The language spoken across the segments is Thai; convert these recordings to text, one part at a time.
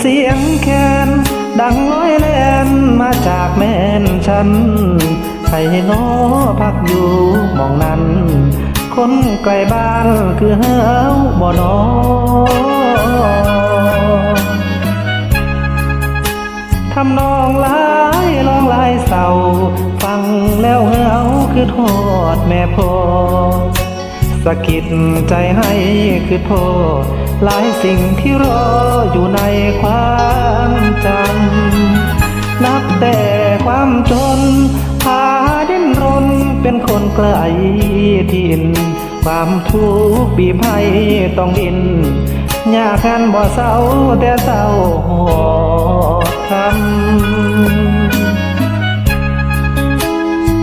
เสียงแคนดังร้อยแลนมาจากแม่นฉันใครโนอพักอยู่มองนั้น คนไกลบ้านคือเฮาบ่นอทำนองลายลองลายเศร้า ฟังแล้วเหงาคือทอดแม่พ่อะกิดใจให้คือโทษหลายสิ่งที่รออยู่ในความจำนับแต่ความจนพาดิ้นรนเป็นคนไกลทิน ความทุกข์บีบให้ต้องดินอยากกันบ่เศร้าแต่เศร้าหอคำ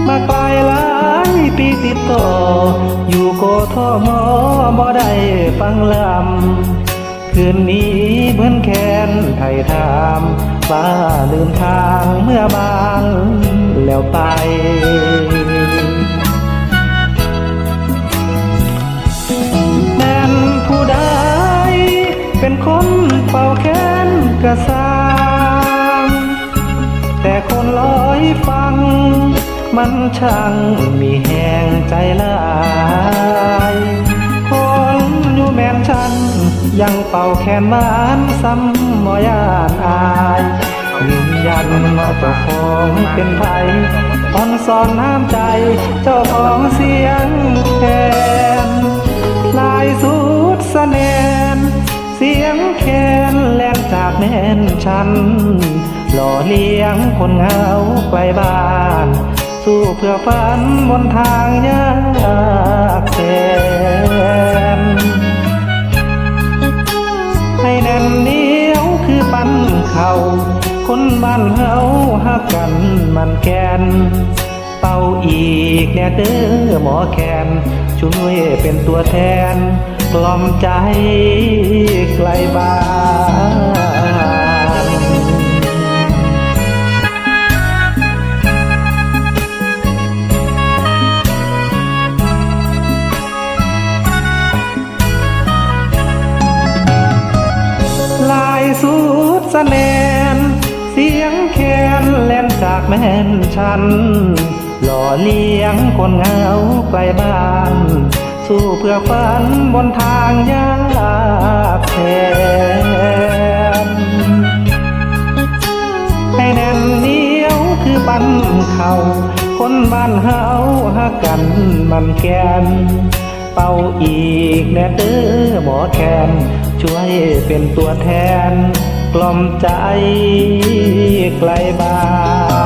มาไกลหลายปีติดต่ออยู่ ทมอบ่ได้ฟังลำคืนนี้เพื่อนแคนไทยถามว่าลืมทางเมื่อบานแล้วไปแม่นผู้ใดเป็นคนเป่าแค้นกระซางแต่คนลอยฟัง มันช่างมีแหงใจลา เป่าแคนบ้านซ้ำบ่ยานอายยืนยันว่าเจ้าของเป็นไทยอ่อนสอนน้ำใจ เจ้าของเสียงแคนลายสุดสนนเสียงแคนแล่นจากแม่นฉัน หล่อเลี้ยงคนเหงาไกลบ้าน สู้เพื่อฝันบนทางยา คนบ้านเฮาหักกันมันแกน เป่าอีกแน่เด้อหมอแคนช่วยเป็นตัวแทน กล่อมใจไกลบ้านลายสุดสะแนน เสียงแคนแล่นจากแม่นฉัน หล่อเลี้ยงคนเหงาไกลบ้าน สู้เพื่อฝันบนทางยากแสนให้แน่นเหนียวคือปันเขาคนบ้านเฮาหักกันมันแกนเป่าอีกแน่เด้อหมอแคนช่วยเป็นตัวแทน กล่อมใจไกลบ้าน